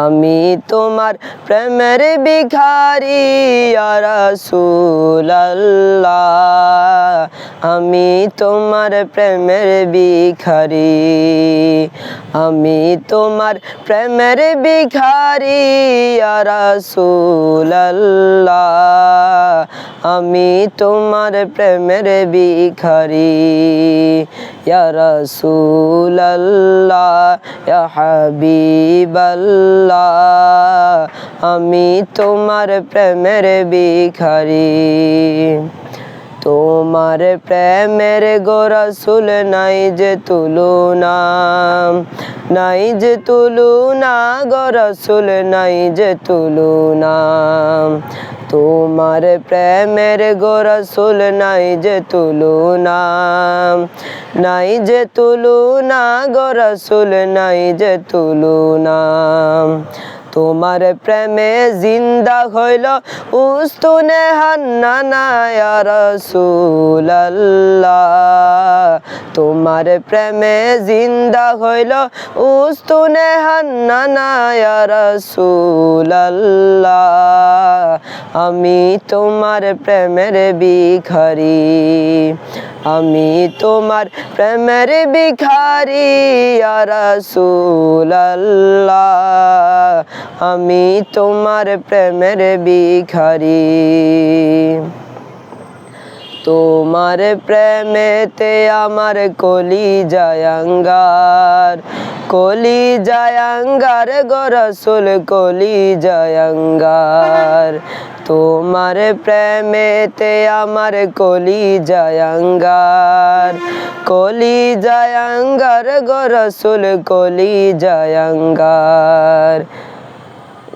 আমি তোমার প্রেমের আর রাসূলুল্লাহ। আমি তোমার প্রেমের ভিখারি। আমি তোমার প্রেমের ভিখারি রাসূলুল্লাহ। আমি তোমার প্রেমের রাসূলুল্লাহ, ইয়া হাবিবাল্লাহ। আমি তোমার প্রেমের ভিখারি। তোমার প্রেমের গোরসুল নাই যে তুলনা নাই যে তুলনা গোরসুল নাই যে তুলনা তোমার প্রেমের গোরসুল নাই যে তুলনা নাই যে তুলনা গোরসুল নাই যে তুলনা তোমার প্রেমে জিন্দা হইল, উস্তুনে হান্নানা ইয়া রাসূলুল্লাহ। তোমার প্রেমে জিন্দা হইল, উস্তুনে হান্নানা ইয়া রাসূলুল্লাহ। আমি তোমার প্রেমের ভিখারি, আমি তোমার প্রেমের ভিখারি ইয়া রাসূলুল্লাহ। আমি তোমার প্রেমের ভিখারি। তোমার প্রেমেতে আমার কলি জায়াঙ্গার কলি জায়াঙ্গার গরসুল কলি জায়াঙ্গার তোমার প্রেমেতে আমার কলি জায়াঙ্গার কলি জায়াঙ্গার গরসুল কলি জায়াঙ্গার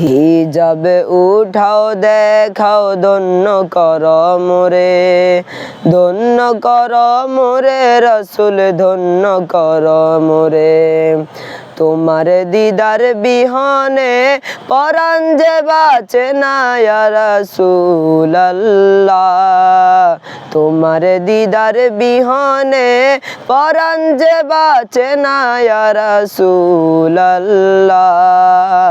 হিজাবে উঠাও, দেখাও, ধন্য কর মোরে, ধন্য কর মোরে, রসুল ধন্য কর মোরে। তোমার দিদার বিহনে পরাণ যে বাঁচে না রাসূলুল্লাহ। তোমার দিদার বিহনে পরাণ যে বাঁচে না রাসূলুল্লাহ।